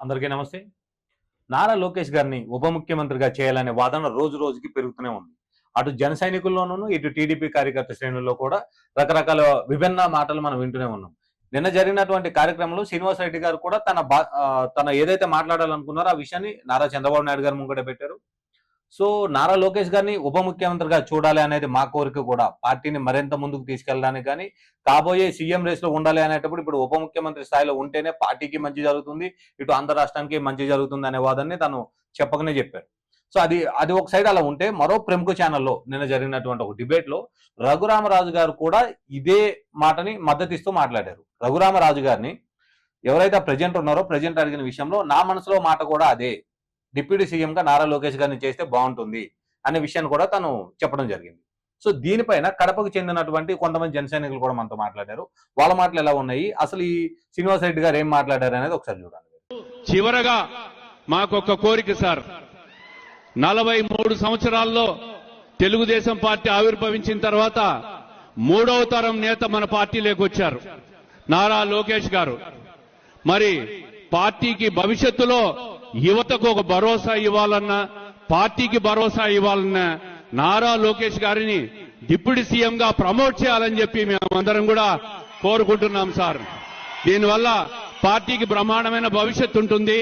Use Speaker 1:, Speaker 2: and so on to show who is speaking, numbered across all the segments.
Speaker 1: అందరికీ నమస్తే. నారా లోకేష్ గారిని ఉప ముఖ్యమంత్రిగా చేయాలనే వాదన రోజు రోజుకి పెరుగుతూనే ఉంది. అటు జన సైనికుల్లోనూ ఇటు టీడీపీ కార్యకర్త శ్రేణుల్లో కూడా రకరకాల విభిన్న మాటలు మనం వింటూనే ఉన్నాం. నిన్న జరిగినటువంటి కార్యక్రమంలో శ్రీనివాస్ రెడ్డి గారు కూడా తన బా తన ఏదైతే మాట్లాడాలనుకున్నారో ఆ విషయాన్ని నారా చంద్రబాబు నాయుడు గారు ముంగట పెట్టారు. సో నారా లోకేష్ గారిని ఉప ముఖ్యమంత్రిగా చూడాలి అనేది మా కోరిక కూడా. పార్టీని మరింత ముందుకు తీసుకెళ్ళడానికి కానీ కాబోయే సీఎం రేస్లో ఉండాలి అనేటప్పుడు ఇప్పుడు ఉప ముఖ్యమంత్రి స్థాయిలో ఉంటేనే పార్టీకి మంచి జరుగుతుంది ఇటు ఆంధ్ర రాష్ట్రానికి మంచి జరుగుతుంది అనే వాదనని తను చెప్పకనే చెప్పారు. సో అది అది ఒక సైడ్ అలా ఉంటే మరో ప్రముఖ ఛానల్లో నిన్న జరిగినటువంటి ఒక డిబేట్లో రఘురామరాజు గారు కూడా ఇదే మాటని మద్దతిస్తూ మాట్లాడారు. రఘురామరాజు గారిని ఎవరైతే ప్రజెంట్ ఉన్నారో ప్రజెంట్ అడిగిన విషయంలో నా మనసులో మాట కూడా అదే. డిప్యూటీ సీఎంగా నారా లోకేష్ గారిని చేస్తే బాగుంటుంది అనే విషయాన్ని కూడా తను చెప్పడం జరిగింది. సో దీనిపైన కడపకు చెందినటువంటి కొంతమంది జనసైనికులు కూడా మనతో మాట్లాడారు. వాళ్ళ మాటలు ఎలా ఉన్నాయి? అసలు ఈ శ్రీనివాస్ రెడ్డి గారు ఏం మాట్లాడారు అనేది ఒకసారి చూడండి.
Speaker 2: చివరగా మాకొక కోరిక సార్. నలభై మూడు సంవత్సరాల్లో తెలుగుదేశం పార్టీ ఆవిర్భవించిన తర్వాత మూడవ తరం నేత మన పార్టీలోకి వచ్చారు నారా లోకేష్ గారు. మరి పార్టీకి భవిష్యత్తులో యువతకు ఒక భరోసా ఇవ్వాలన్నా పార్టీకి భరోసా ఇవ్వాలన్నా నారా లోకేష్ గారిని డిప్యూటీ సీఎం గా ప్రమోట్ చేయాలని చెప్పి మేమందరం కూడా కోరుకుంటున్నాం సార్. దీనివల్ల పార్టీకి బ్రహ్మాండమైన భవిష్యత్తు ఉంటుంది.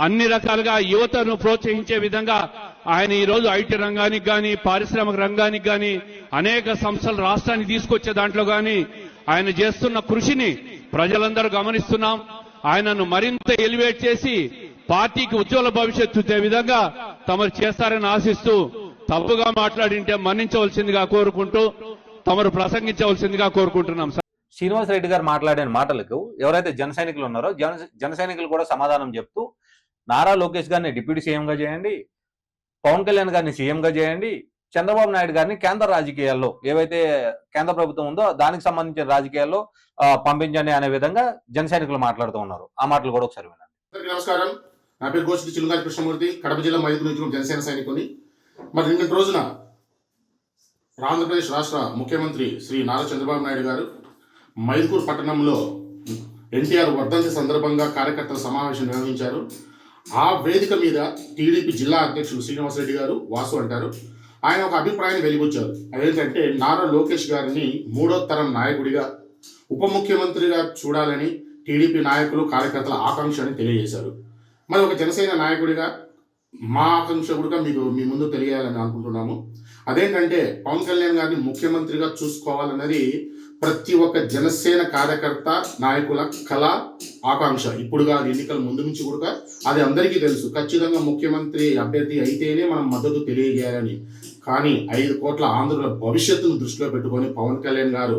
Speaker 2: అన్ని రకాలుగా యువతను ప్రోత్సహించే విధంగా ఆయన ఈ రోజు ఐటీ రంగానికి కానీ పారిశ్రామిక రంగానికి కానీ అనేక సంస్థలు రాష్ట్రాన్ని తీసుకొచ్చే దాంట్లో కానీ ఆయన చేస్తున్న కృషిని ప్రజలందరూ గమనిస్తున్నాం. ఆయనను మరింత ఎలివేట్ చేసి పార్టీకి ఉజ్వల భవిష్యత్తు విధంగా తమరు చేస్తారని ఆశిస్తూ తప్పుగా మాట్లాడింటే మన్నించవలసిందిగా కోరుకుంటూ తమరు ప్రసంగించవలసిందిగా కోరుకుంటున్నాం సార్.
Speaker 1: శ్రీనివాస్ రెడ్డి గారు మాట్లాడిన మాటలకు ఎవరైతే జన సైనికులు ఉన్నారో జన సైనికులు కూడా సమాధానం చెప్తూ నారా లోకేష్ గారిని డిప్యూటీ సీఎం గా చేయండి పవన్ కళ్యాణ్ గారిని సీఎం గా చేయండి చంద్రబాబు నాయుడు గారిని కేంద్ర రాజకీయాల్లో ఏవైతే కేంద్ర ప్రభుత్వం ఉందో దానికి సంబంధించిన రాజకీయాల్లో పంపించండి అనే విధంగా జన సైనికులు మాట్లాడుతూ ఉన్నారు. ఆ మాటలు కూడా ఒకసారి వినండి.
Speaker 3: అందరికీ నమస్కారం. నా పేరు గోష్ఠి చిలుగారి కృష్ణమూర్తి కడప జిల్లా మైదుగు నుంచి జనసేన సైనికుని. మరి నిన్నటి రోజున ఆంధ్రప్రదేశ్ రాష్ట్ర ముఖ్యమంత్రి శ్రీ నారా చంద్రబాబు నాయుడు గారు మైదుకూరు పట్టణంలో ఎన్టీఆర్ వర్ధంతి సందర్భంగా కార్యకర్తల సమావేశం నిర్వహించారు. ఆ వేదిక మీద టీడీపీ జిల్లా అధ్యక్షుడు శ్రీనివాసరెడ్డి గారు వాసు అంటారు. ఆయన ఒక అభిప్రాయాన్ని వెలిబుచ్చారు. అదేంటంటే నారా లోకేష్ గారిని మూడో తరం నాయకుడిగా ఉప ముఖ్యమంత్రిగా చూడాలని టీడీపీ నాయకులు కార్యకర్తల ఆకాంక్ష అని తెలియజేశారు. మరి ఒక జనసేన నాయకుడిగా మా ఆకాంక్ష కూడా మీకు మీ ముందు తెలియాలని అనుకుంటున్నాము. అదేంటంటే పవన్ కళ్యాణ్ గారిని ముఖ్యమంత్రిగా చూసుకోవాలన్నది ప్రతి ఒక్క జనసేన కార్యకర్త నాయకుల కళ ఆకాంక్ష. ఇప్పుడు కాదు ఎన్నికల ముందు నుంచి కూడా అది అందరికీ తెలుసు. ఖచ్చితంగా ముఖ్యమంత్రి అభ్యర్థి అయితేనే మనం మద్దతు తెలియజేయాలని. కానీ ఐదు కోట్ల ఆంధ్రుల భవిష్యత్తును దృష్టిలో పెట్టుకొని పవన్ కళ్యాణ్ గారు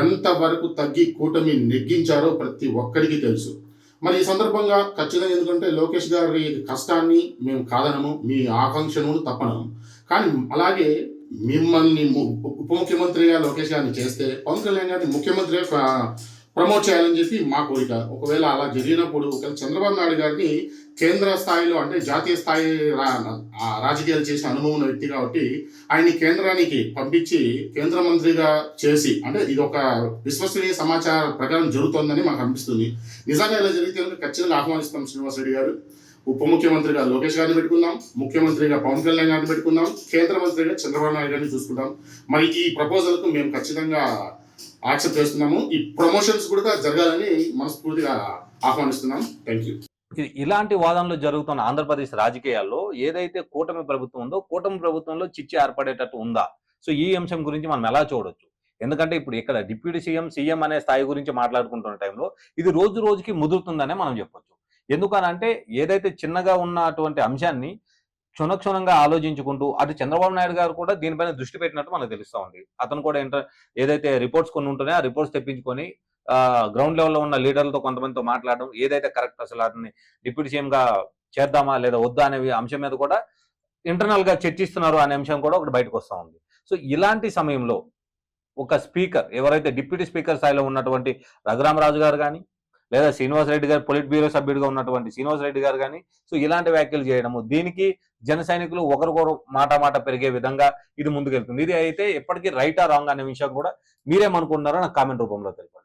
Speaker 3: ఎంతవరకు తగ్గి కూటమి నెగ్గించారో ప్రతి ఒక్కరికి తెలుసు. మరి ఈ సందర్భంగా ఖచ్చితంగా ఎందుకంటే లోకేష్ గారి కష్టాన్ని మేము కాదనము మీ ఆకాంక్షను తప్పనము. కానీ అలాగే మిమ్మల్ని ము- ఉప ముఖ్యమంత్రిగా లోకేష్ గారిని చేస్తే పవన్ కళ్యాణ్ గారిని ముఖ్యమంత్రిగా ప్రమోట్ చేయాలని చెప్పి మా కోరిక. ఒకవేళ అలా జరిగినప్పుడు ఒకవేళ చంద్రబాబు నాయుడు గారిని కేంద్ర స్థాయిలో అంటే జాతీయ స్థాయి రా- ఆ రాజకీయాలు చేసిన అనుభవం ఉన్న వ్యక్తి కాబట్టి ఆయన్ని కేంద్రానికి పంపించి కేంద్ర మంత్రిగా చేసి అంటే ఇది ఒక విశ్వసనీయ సమాచార ప్రకారం జరుగుతోందని మాకు అనిపిస్తుంది. నిజంగా ఇలా జరిగితే ఖచ్చితంగా ఆహ్వానిస్తాం శ్రీనివాస్ రెడ్డి గారు. ఉప ముఖ్యమంత్రిగా లోకేష్ గారిని పెట్టుకుందాం ముఖ్యమంత్రిగా పవన్ కళ్యాణ్ గారిని పెట్టుకుందాం కేంద్ర మంత్రిగా చంద్రబాబు నాయుడు గారిని చూసుకుంటాం మరి ఈ ప్రపోజల్కు మేము ఖచ్చితంగా యాక్సెప్ట్ చేస్తున్నాము. ఈ ప్రమోషన్స్ కూడా జరగాలని మనస్ఫూర్తిగా ఆహ్వానిస్తున్నాం. థ్యాంక్ యూ
Speaker 1: ఇలాంటి వాదనలు జరుగుతున్న ఆంధ్రప్రదేశ్ రాజకీయాల్లో ఏదైతే కూటమి ప్రభుత్వం ఉందో కూటమి ప్రభుత్వంలో చిచ్చు ఏర్పడేటట్టు ఉందా? సో ఈ అంశం గురించి మనం ఎలా చూడొచ్చు? ఎందుకంటే ఇప్పుడు ఇక్కడ డిప్యూటీ సీఎం సీఎం అనే స్థాయి గురించి మాట్లాడుకుంటున్న టైంలో ఇది రోజు రోజుకి ముదురుతుందనే మనం చెప్పొచ్చు. ఎందుకనంటే ఏదైతే చిన్నగా ఉన్నటువంటి అంశాన్ని క్షుణక్షుణంగా ఆలోచించుకుంటూ అటు చంద్రబాబు నాయుడు గారు కూడా దీనిపైన దృష్టి పెట్టినట్టు మనకు తెలుస్తా ఉంది. అతను కూడా ఏంటో ఏదైతే రిపోర్ట్స్ కొన్ని ఉంటున్నాయో ఆ రిపోర్ట్స్ తెప్పించుకొని గ్రౌండ్ లెవెల్లో ఉన్న లీడర్లతో కొంతమందితో మాట్లాడడం ఏదైతే కరెక్ట్ అసలు అతన్ని డిప్యూటీ సీఎంగా చేద్దామా లేదా వద్దా అనే అంశం మీద కూడా ఇంటర్నల్గా చర్చిస్తున్నారు అనే అంశం కూడా ఒకటి బయటకు వస్తూ ఉంది. సో ఇలాంటి సమయంలో ఒక స్పీకర్ ఎవరైతే డిప్యూటీ స్పీకర్ స్థాయిలో ఉన్నటువంటి రఘురామరాజు గారు కానీ లేదా శ్రీనివాస్ రెడ్డి గారు పొలిట్ బ్యూరో సభ్యుడిగా ఉన్నటువంటి శ్రీనివాస్ రెడ్డి గారు కానీ సో ఇలాంటి వ్యాఖ్యలు చేయడము. దీనికి జన సైనికులు ఒకరికొకరు మాట మాట పెరిగే విధంగా ఇది ముందుకెళ్తుంది. ఇది అయితే ఎప్పటికీ రైటా రాంగ్ అనే విషయం కూడా మీరేమనుకుంటున్నారో నాకు కామెంట్ రూపంలో తెలిపారు.